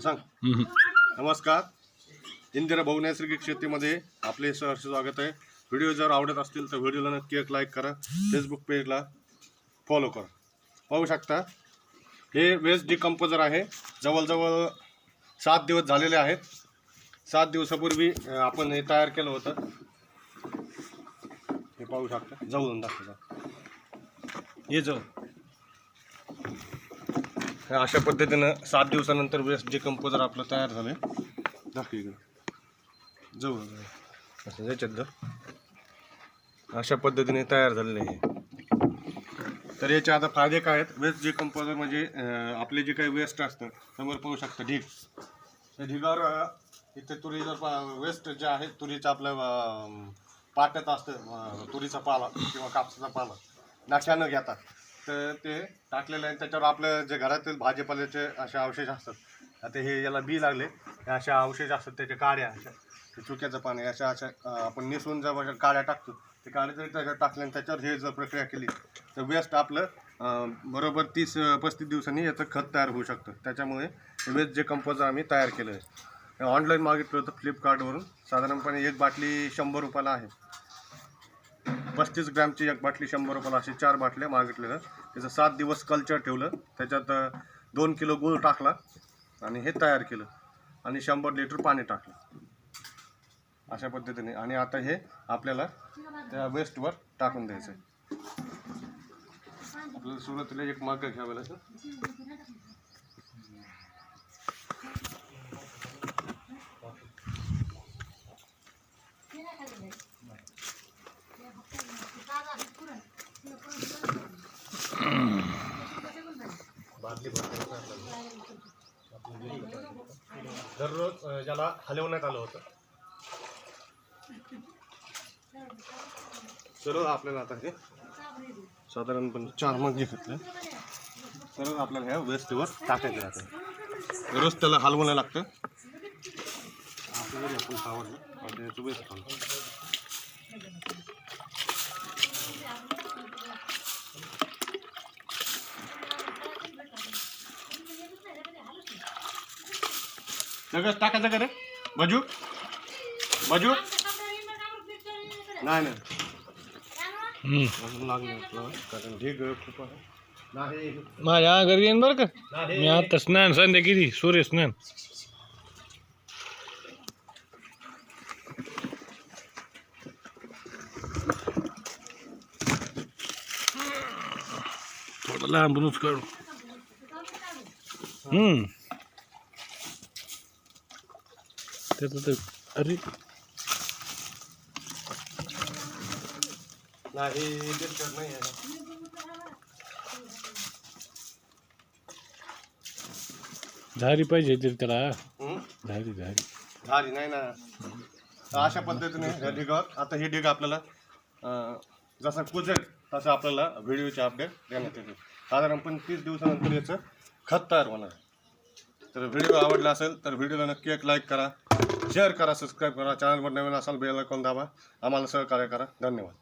सांग? नमस्कार. इंदिरा भाऊ नैसर्गिक शेतीमध्ये आपले सहर्ष स्वागत आहे. व्हिडिओ जर आवडत असतील तर व्हिडिओला नक्की एक लाईक करा. फेसबुक पेजला फॉलो करा. पाहू शकता हे वेस्ट डिकम्पोजर आहे. जवळजवळ सात दिवस झालेले आहेत. सात दिवसापूर्वी आपण हे तयार केलं होतं. हे पाहू शकता. जवळून दाखवता हे जवळ अशा पद्धतीनं सात दिवसानंतर वेस्ट डिकम्पोजर आपलं तयार झालं दाखव इकडं. जवळ असं याच्यात अशा पद्धतीने तयार झालेले आहे तर याचे आता फायदे काय आहेत? वेस्ट डिकम्पोजर म्हणजे आपले जे काही वेस्ट असतं समोर पाहू शकतं ढीग. त्या ढिगावर इथे तुरी जर वेस्ट जे आहे तुरीचं आपलं पाट्यात असतं तुरीचा पाला किंवा कापसाचा पाला. नाक्यानं घेतात. तर ते टाकलेलं आहे. त्याच्यावर आपलं जे घरातील भाजीपाल्याचे असे अवशेष असतात. आता हे याला बी लागले. हे असे अवशेष असतात. त्याच्या काड्या अशा. ते चुक्याचं पाणी अशा अशा आपण निसून जर काड्या टाकतो ते काड्या जरी त्याच्यावर टाकले आणि त्याच्यावर हे जर प्रक्रिया केली तर वेस्ट आपलं बरोबर तीस पस्तीस दिवसांनी याचं खत तयार होऊ शकतं. त्याच्यामुळे वेस्ट जे कंपोजर आम्ही तयार केलं आहे. ऑनलाईन मागितलं होतं फ्लिपकार्टवरून साधारणपणे एक बाटली शंभर रुपयाला आहे. पस्तीस ग्रॅमची एक बाटली शंभर रुपयाला अशी चार बाटल्या मागितलेलं त्याचं सात दिवस कल्चर ठेवलं. त्याच्यात दोन किलो गूळ टाकला आणि हे तयार केलं. आणि शंभर लिटर पाणी टाकलं. अशा पद्धतीने. आणि आता हे आपल्याला त्या वेस्टवर टाकून द्यायचं आहे आपल्याला सुरुवातीला एक मग घ्यावं लागेल. दररोज ज्याला हलवण्यात आलं होतं. सर्व आपल्याला आता हे साधारणपणे चार मग घेतले सर्व आपल्याला ह्या वेस्टवर टाकायचं राहतं दररोज त्याला हलवणं लागतं. आपल्याला आपण सावरलं आणि त्याचं वेस्ट घालतो. सगळंच टाकायचं का रे बाजू बाजू नाही नाही अजून लागलं आपलं कारण ढीग खूप आहे नाही माझ्या घरी येईन बरं का नाही मी आता स्नान संध्या किती सूर्य स्नान थोडं लांबूनच काढू हम्म त्याचं तर अरे. नाही नाही आहे. झारी पाहिजे तरी त्याला? झारी झारी झाली नाही ना. अशा पद्धतीने ह्या ढिगावर आता ही ढिग आपल्याला अं, जसं कुजेल तसं आपल्याला व्हिडिओचे अपडेट देण्यात येतील. साधारणपणे तीस दिवसानंतर याचं खत तयार होणार आहे. तर व्हिडिओ आवडला असेल तर व्हिडिओला नक्की एक लाईक करा. शेअर करा सबस्क्राईब करा. चॅनलवर नवीन असाल बेल आयकॉन दाबा. आम्हाला सहकार्य करा. धन्यवाद.